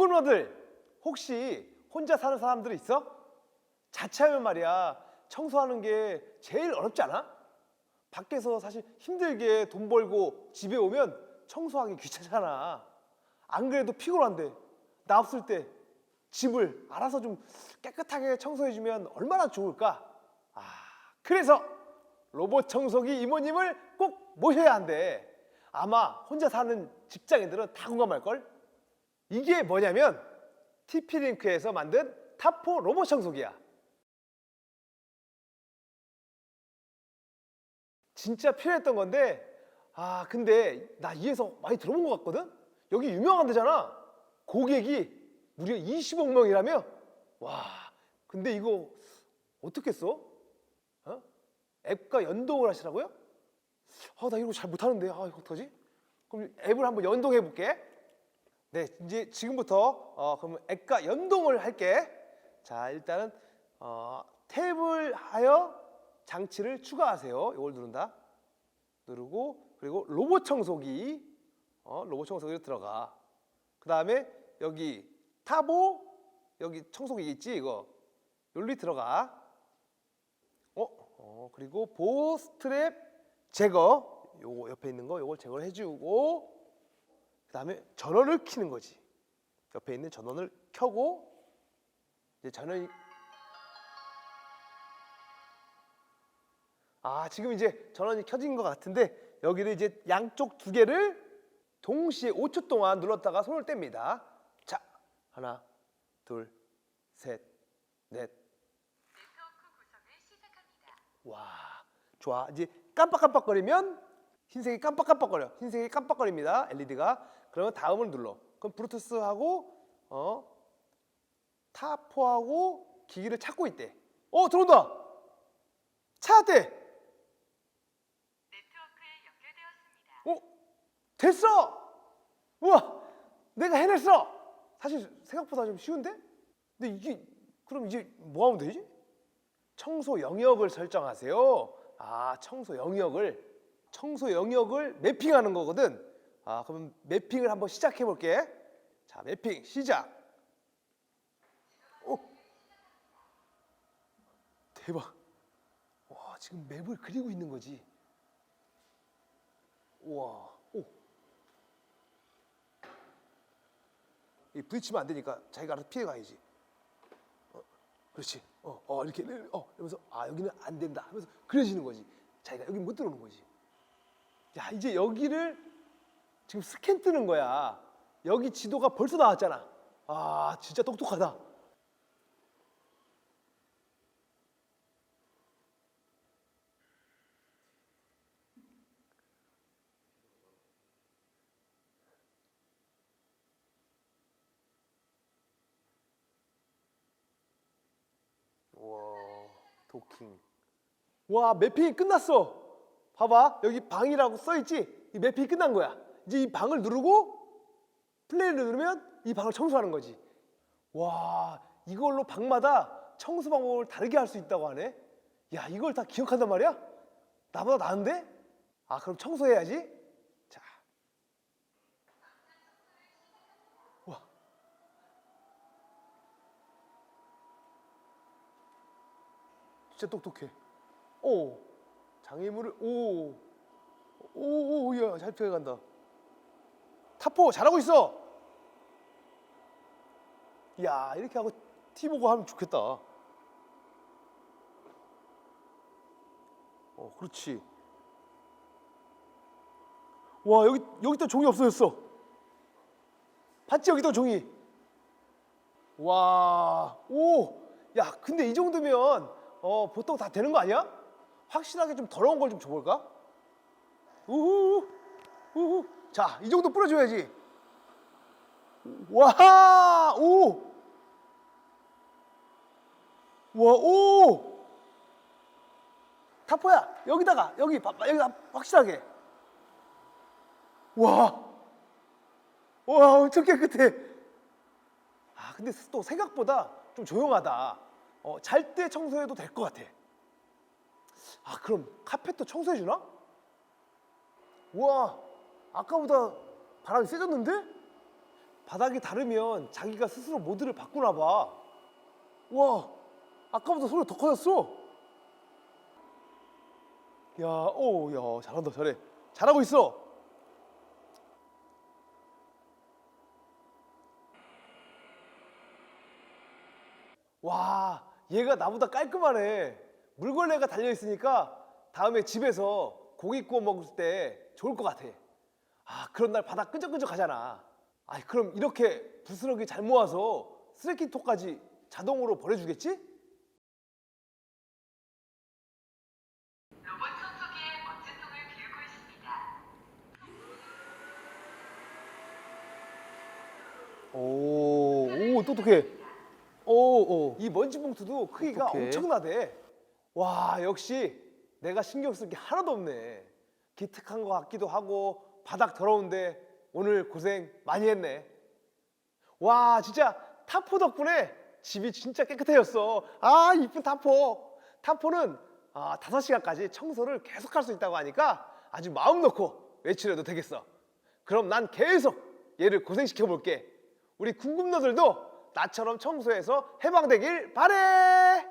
동물원들 혹시 혼자 사는 사람들 있어? 자취하면 말이야 청소하는 게 제일 어렵지 않아? 밖에서 사실 힘들게 돈 벌고 집에 오면 청소하기 귀찮잖아. 안 그래도 피곤한데 나 없을 때 집을 알아서 좀 깨끗하게 청소해주면 얼마나 좋을까? 아 그래서 로봇 청소기 이모님을 꼭 모셔야 한대. 아마 혼자 사는 직장인들은 다 공감할 걸. 이게 뭐냐면 TP링크에서 만든 타포 로봇 청소기야. 진짜 필요했던 건데 아 근데 나 이에서 많이 들어본 것 같거든? 여기 유명한 데잖아. 고객이 무려 20억 명이라며? 와 근데 이거 어떻게 써? 어? 앱과 연동을 하시라고요? 아 나 이런 거잘 못하는데 아 이거 어떡하지? 그럼 앱을 한번 연동해 볼게. 네, 이제 지금부터 어, 그럼 앱과 연동을 할게. 자, 일단은 어, 탭을 하여 장치를 추가하세요. 이걸 누른다. 누르고 그리고 로봇 청소기, 어, 로봇 청소기로 들어가. 그 다음에 여기 타보 여기 청소기 있지 이거 여기 들어가. 어, 어 그리고 보호 스트랩 제거. 요거 옆에 있는 거 요걸 제거를 해주고 그 다음에 전원을 켜는 거지. 옆에 있는 전원을 켜고 이제 전원이 아 지금 이제 전원이 켜진 것 같은데 여기를 이제 양쪽 두 개를 동시에 5초 동안 눌렀다가 손을 뗍니다. 자 하나 둘셋 넷. 와 좋아 이제 깜빡깜빡거리면 흰색이 깜빡깜빡거려 흰색이 깜빡거립니다 LED가 그러면 다음을 눌러. 그럼 브루투스하고 어 타포하고 기기를 찾고 있대. 어 들어온다. 찾았대. 어 됐어. 우와 내가 해냈어. 사실 생각보다 좀 쉬운데? 근데 이게 그럼 이제 뭐 하면 되지? 청소 영역을 설정하세요. 아 청소 영역을. 청소 영역을 매핑하는 거거든 아 그럼 매핑을 한번 시작해 볼게 자 매핑 시작 오 대박 와 지금 맵을 그리고 있는 거지 우와 오. 이 부딪히면 안 되니까 자기가 알아서 피해 가야지. 어, 그렇지. 어, 어 이렇게 어 이러면서 아 여기는 안 된다 하면서 그려지는 거지. 자기가 여기 못 들어오는 거지. 야 이제 여기를 지금 스캔 뜨는 거야. 여기 지도가 벌써 나왔잖아. 아 진짜 똑똑하다. 와 도킹. 와 매핑이 끝났어. 봐봐 여기 방이라고 써 있지. 이 매핑이 끝난 거야. 이제 이 방을 누르고 플레이를 누르면 이 방을 청소하는 거지. 와 이걸로 방마다 청소 방법을 다르게 할 수 있다고 하네. 야 이걸 다 기억한단 말이야? 나보다 나은데? 아 그럼 청소해야지. 자. 와. 진짜 똑똑해. 오. 장애물을 오. 오, 오, 야, 잘 피해 간다. 타포 잘하고 있어. 야, 이렇게 하고 티 보고 하면 좋겠다. 어, 그렇지. 와, 여기 여기다 종이 없어졌어. 봤지 여기다 종이. 와, 오, 야, 근데 이 정도면 어 보통 다 되는 거 아니야? 확실하게 좀 더러운 걸 좀 줘볼까? 우후, 우후. 자, 이 정도 뿌려줘야지. 와, 오, 와, 오. 타포야, 여기다가 여기 여기다 확실하게. 와, 와, 엄청 깨끗해. 아, 근데 또 생각보다 좀 조용하다. 어, 잘 때 청소해도 될 것 같아. 아, 그럼 카펫도 청소해 주나? 우와, 아까보다 바람이 세졌는데? 바닥이 다르면 자기가 스스로 모드를 바꾸나 봐. 와, 아까보다 소리 더 커졌어. 야, 오, 야, 잘한다, 잘해. 잘하고 있어. 와, 얘가 나보다 깔끔하네. 물걸레가 달려 있으니까 다음에 집에서 고기 구워 먹을 때 좋을 것 같아. 아, 그런 날 바닥 끈적끈적 하잖아. 아, 그럼 이렇게 부스러기 잘 모아서 쓰레기통까지 자동으로 버려주겠지? 로봇 청소기에 먼지 통을 비우고 있습니다. 오, 오, 똑똑해. 오, 오. 이 먼지 봉투도 크기가 똑똑해. 엄청나대. 와, 역시 내가 신경 쓸 게 하나도 없네. 기특한 것 같기도 하고 바닥 더러운데 오늘 고생 많이 했네. 와, 진짜 타포 덕분에 집이 진짜 깨끗해졌어. 아, 이쁜 타포. 타포는 아, 5시간까지 청소를 계속 할 수 있다고 하니까 아주 마음 놓고 외출해도 되겠어. 그럼 난 계속 얘를 고생시켜 볼게. 우리 궁금너들도 나처럼 청소해서 해방되길 바래.